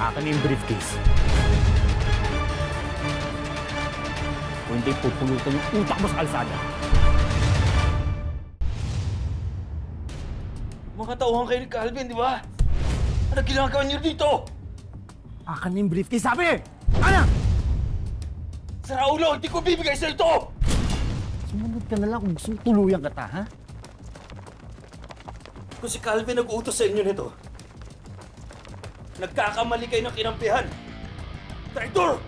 Akin yung briefcase. Kung hindi pupulutan yung utak mo sa kalsada. Mga tauhan kayo ni Calvin, di ba? Ano ginagawa niyo dito? Akin yung briefcase, sabi! Ano? Sa Raulo, hindi ko bibigay sa ito! Sumunod ka na lang kung gusto mong tuluyan kita, ha? Kung si Calvin nag-uutos sa inyo nito, nagkakamali kayo ng kinampihan. Traitor!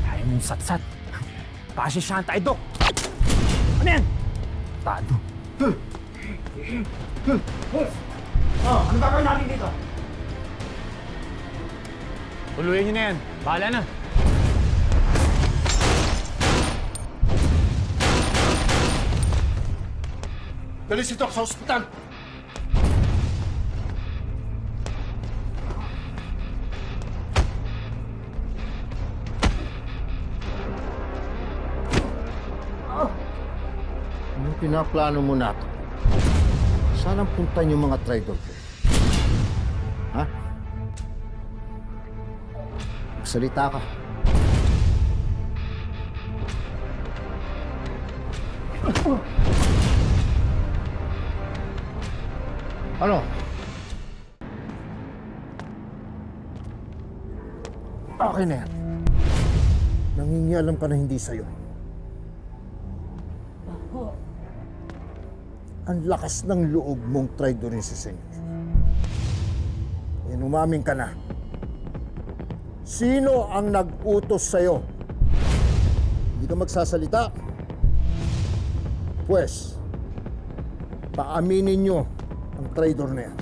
Kaya mong satsat. Pasisyahan tayo, Dok. Ano yan? Tado. Oh, ano gagawin natin dito? Tuluyan niyo na yan. Bahala na. Dali si Doc sa ospital! Pinaplano mo na to? Saan ang punta yung mga traitor ko? Ha? Magsalita ka. Ano? Okay na yan. Nangingialam ka na hindi sa'yo. Ang lakas ng loob mong traidorin si Senyor. Yan, umamin ka na. Sino ang nag-utos sa'yo? Hindi ka magsasalita? Pwes, paaminin nyo ang traidor na yan.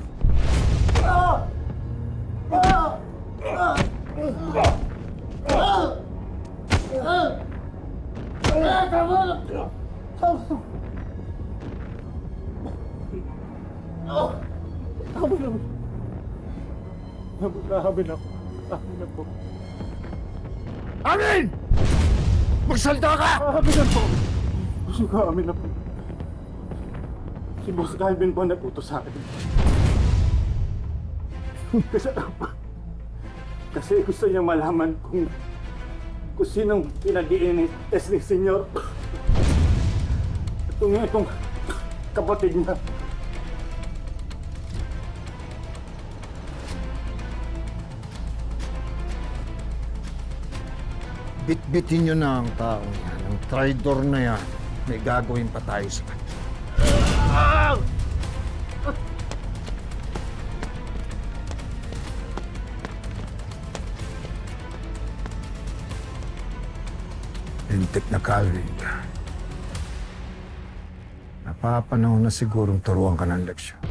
Nagkakabil ako. Amin na po. Amin! Magsalita ka! Amin na po. Gusto ko, amin na po. Si Boss Calvin po nag-utos sa akin. kasi, kasi gusto niya malaman kung kung sinong pinag-i-test ni Senyor. Itong itong kapatid niya. Bitbitin nyo na ang taong yan. Ang traidor na yan. May gagawin pa tayo sa kanya. Na Calvin ka. Napapanahon na sigurong turuan ka ng leksyon.